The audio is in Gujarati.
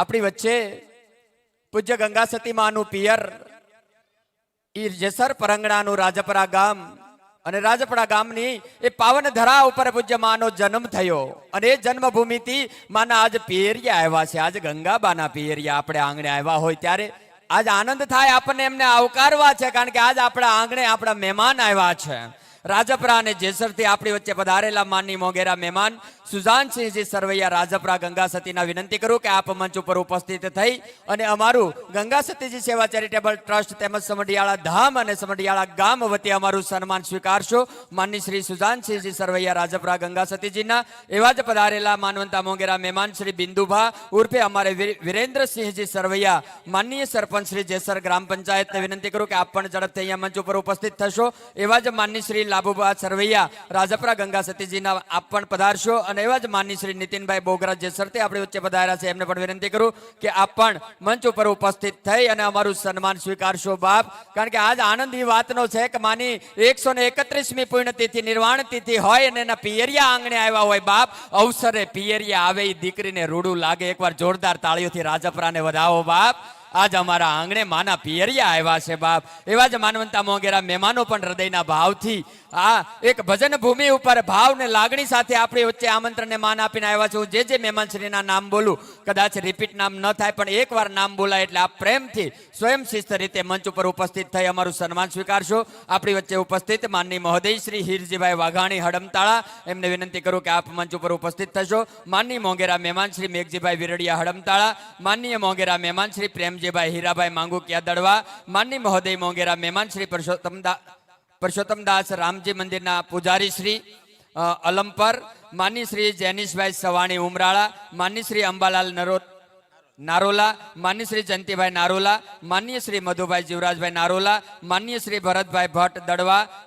આપણી વચ્ચે પૂજ્ય ગંગા સતી માનું પિયર ઈ જેસર પરંગણાનું રાજપરા ગામ અને રાજપરા ગામની એ પાવન ધરા ઉપર પૂજ્ય માનો જન્મ થયો. અને એ જન્મભૂમિથી માના આજ પિયરિયા આવ્યા છે. આજ ગંગાબાના પિયરિયા આપણે આંગણે આવ્યા હોય ત્યારે આજ આનંદ થાય આપણને એમને આવકારવા છે. કારણ કે આજ આપણા આંગણે આપણા મહેમાન આવ્યા છે. રાજપરા અને જેસરથી આપણી વચ્ચે પધારેલા માનની મોગેરા મહેમાન સુજાનસિંહજી સરવૈયા રાજપરા ગંગાસતીના વિનંતી કરું કે આપ મંચ ઉપર ઉપસ્થિત થઈ અને અમારું ગંગાસતીજી સેવા ચેરિટેબલ ટ્રસ્ટ તેમજ સમઢિયાળા ધામ અને સમઢિયાળા ગામ વતી અમારું સન્માન સ્વીકારશો. માનની શ્રી સુજાનસિંહજી સરવૈયા રાજપરા ગંગાસતીજીના એવા જ પધારેલા માનવંતા મોગેરા મહેમાન શ્રી બિંદુભા ઉર્ફે અમારે વિરેન્દ્રસિંહજી સરવૈયા માનનીય સરપંચ શ્રી જેસર ગ્રામ પંચાયતને વિનંતી કરું કે આપ પણ ઝડપથી અહીંયા મંચ ઉપર ઉપસ્થિત થશો. એવા જ માનની શ્રી લાભુભા સરવૈયા, રાજપરા ગંગા સતીજીના આપ પણ પધારશો. અને એવા જ માનની શ્રી નીતિનભાઈ બોગરા જેસરથી આપણી વચ્ચે પધાર્યા છે, એમને પણ વિનંતી કરું કે આપ પણ મંચ ઉપર ઉપસ્થિત થઈ અને અમારું સન્માન સ્વીકારશો બાપ. કારણ કે આજ આનંદ એ વાતનો છે કે માની એકસો ને એકત્રીસમી પુણ્યતિથિ, નિર્વાણ તિથિ હોય અને એના પિયરિયા આંગણે આવ્યા હોય બાપ. અવસરે પિયરિયા આવે એ દીકરીને રૂડું લાગે. એકવાર જોરદાર તાળીઓથી રાજપરાને વધાવો બાપ. આજ અમારા આંગણે માના પિયરિયા આવ્યા છે બાપ. એવા જ માનવંતા મોગેરા મહેમાનો પણ હૃદયના ભાવથી આ એક ભજન ભૂમિ ઉપર ભાવ ને લાગણી સાથે આપણી વચ્ચે આમંત્રણને માન આપીને આવ્યા છું. હું જે જે મહેમાનશ્રીના નામ બોલું, કદાચ રિપીટ નામ ન થાય, પણ એકવાર નામ બોલાય એટલે આપ પ્રેમથી સ્વયં શિસ્ત રીતે મંચ ઉપર ઉપસ્થિત થઈ અમારું સન્માન સ્વીકારશો. આપણી વચ્ચે ઉપસ્થિત માનની મહોદય શ્રી હીરજીભાઈ વાઘાણી હડમતાળા. એમને વિનંતી કરું કે આપ મંચ ઉપર ઉપસ્થિત થશો. માનની મોંઘેરા મહેમાન શ્રી મેઘજીભાઈ વિરડિયા હડમતાળા. માનનીય મોંઘેરા મહેમાન શ્રી પ્રેમજીભાઈ હીરાભાઈ માંગુકિયા દડવા. માનની મહોદય મોંઘેરા મહેમાન શ્રી પરસોત્તમદા પરસોત્તમદાસ રામજી મંદિરના પૂજારી શ્રી અલમપર માની શ્રી જેનિશભાઈ સવાણી ઉમરાળા માની શ્રી અંબાલાલ નરો નારોલા માન્ય શ્રી જયંતિભાઈ નારોલા માન્ય શ્રી મધુભાઈ જીવરાજભાઈ નારોલા માન્ય શ્રી ભરતભાઈ ભટ્ટ દડવા